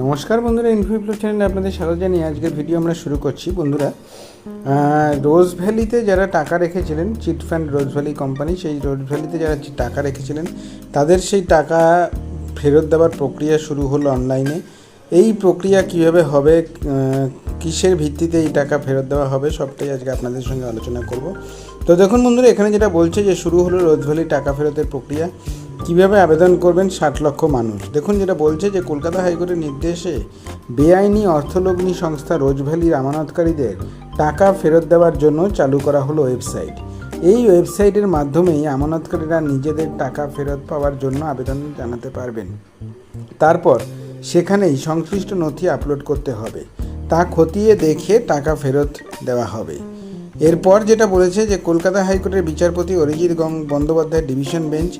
নমস্কার বন্ধুরা ইনফিপ্লো চ্যানেলে আপনাদের স্বাগত জানিয়ে আজকের ভিডিও আমরা শুরু করছি। বন্ধুরা রোজ ভ্যালিতে যারা টাকা রেখেছিলেন chit fund Rose Valley company সেই রোজ ভ্যালিতে যারা টাকা রেখেছিলেন, তাদের সেই টাকা ফেরত দেওয়ার প্রক্রিয়া শুরু হলো অনলাইনে এই প্রক্রিয়া কীভাবে হবে কিসের ভিত্তিতে এই টাকা ফেরত দেওয়া হবে, সবটাই আজকে আপনাদের সঙ্গে আলোচনা করব। তো দেখুন বন্ধুরা, এখানে যেটা বলছে যে শুরু হলো রোজ ভ্যালি টাকা ফেরতের প্রক্রিয়া। কীভাবে আবেদন করবেন ষাট লক্ষ মানুষ? দেখুন যেটা বলছে যে কলকাতা হাইকোর্টের নির্দেশে বেআইনি অর্থলগ্নি সংস্থা রোজ ভ্যালির আমানতকারীদের টাকা ফেরত দেওয়ার জন্য চালু করা হলো ওয়েবসাইট। এই ওয়েবসাইটের মাধ্যমেই আমানতকারীরা নিজেদের টাকা ফেরত পাওয়ার জন্য আবেদন জানাতে পারবেন। তারপর সেখানেই সংশ্লিষ্ট নথি আপলোড করতে হবে। তা খতিয়ে দেখে টাকা ফেরত দেওয়া হবে। এরপর যেটা বলেছে যে কলকাতা হাইকোর্টের বিচারপতি অরিজিৎ গং বন্দ্যোপাধ্যায় ডিভিশন বেঞ্চ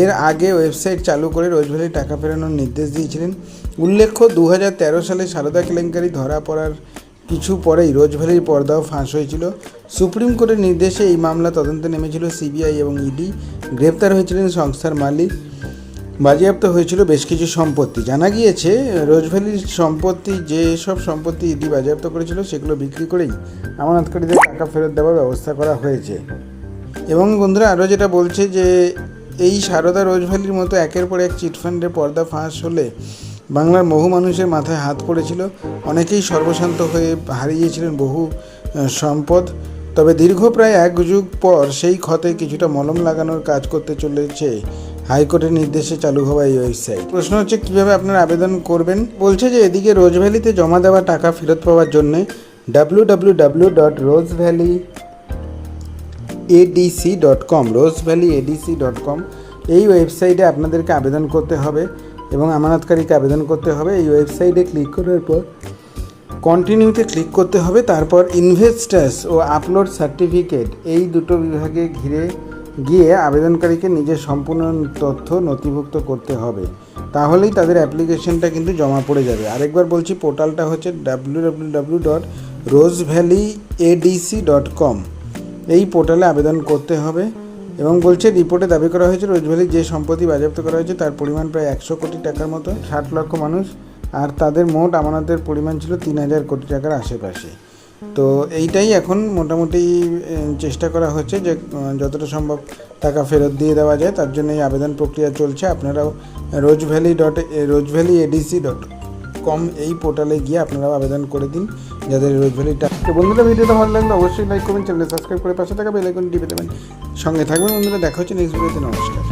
এর আগে ওয়েবসাইট চালু করে রোজভ্যালি টাকা ফেরানোর নির্দেশ দিয়েছিলেন। উল্লেখ্য দু হাজার তেরো সালে সারদা কেলেঙ্কারি ধরা পড়ার কিছু পরেই রোজভ্যালির পর্দাও ফাঁস হয়েছিল। সুপ্রিম কোর্টের নির্দেশে এই মামলা তদন্তে নেমেছিল। সিবিআই এবং ইডি গ্রেপ্তার হয়েছিলেন সংস্থার মালিক। বাজেয়াপ্ত হয়েছিল বেশ কিছু সম্পত্তি। জানা গিয়েছে, রোজভ্যালির সম্পত্তি, যে সব সম্পত্তি ইডি বাজেয়াপ্ত করেছিল, সেগুলো বিক্রি করেই আমানতকারীদের টাকা ফেরত দেওয়ার ব্যবস্থা করা হয়েছে। এবং বন্ধুরা, আরও যেটা বলছে যে এই সারদা রোজভ্যালির মতো একের পর এক চিটফান্ডে পর্দা ফাঁস হলে বাংলার বহু মানুষের মাথায় হাত পড়েছিল। অনেকেই সর্বশান্ত হয়ে হারিয়েছিলেন বহু সম্পদ। তবে দীর্ঘ প্রায় এক যুগ পর সেই ক্ষতে কিছুটা মলম লাগানোর কাজ করতে চলেছে হাইকোর্টের নির্দেশে চালু হওয়া এই ওয়েবসাইট। প্রশ্ন হচ্ছে, কীভাবে আপনারা আবেদন করবেন? বলছে যে, এদিকে রোজভ্যালিতে জমা দেওয়া টাকা ফেরত পাওয়ার জন্য W W W dot Rose Valley ADC dot com Rose Valley ADC dot com এই ওয়েবসাইটে আপনাদেরকে আবেদন করতে হবে এবং আমানতকারীকে আবেদন করতে হবে। এই ওয়েবসাইটে ক্লিক করার পর কন্টিনিউতে ক্লিক করতে হবে। তারপর ইনভেস্টার্স ও আপলোড সার্টিফিকেট এই দুটো বিভাগে ঘিরে গিয়ে আবেদনকারীকে নিজের সম্পূর্ণ তথ্য নথিভুক্ত করতে হবে। তাহলেই তাদের অ্যাপ্লিকেশনটা কিন্তু জমা পড়ে যাবে। আরেকবার বলছি পোর্টালটা হচ্ছে W W W dot Rose Valley ADC dot com এই পোর্টালে আবেদন করতে হবে এবং বলছে, রিপোর্টে দাবি করা হয়েছে রোজভ্যালি যে সম্পত্তি বাজেয়াপ্ত করা হয়েছে, তার পরিমাণ প্রায় একশো কোটি টাকার মতো, ষাট লক্ষ মানুষ, আর তাদের মোট আমানতের পরিমাণ ছিল তিন হাজার কোটি টাকার আশেপাশে। তো এইটাই এখন মোটামুটি চেষ্টা করা হচ্ছে যে যতটা সম্ভব টাকা ফেরত দিয়ে দেওয়া যায়, তার জন্য এই আবেদন প্রক্রিয়া চলছে। আপনারাও Rose Valley dot Rose Valley ADC dot com এই পোর্টালে গিয়ে আপনারা আবেদন করে দিন, যাদের রোজভ্যালিটা তো বন্ধুরা, ভিডিওটা ভালো লাগলে অবশ্যই লাইক করবেন চ্যানেল সাবস্ক্রাইব করে পাশে থাকা বেল আইকন টিপে দেবেন। সঙ্গে থাকবেন বন্ধুরা, দেখা হচ্ছে নেক্সট ভিডিওতে নমস্কার।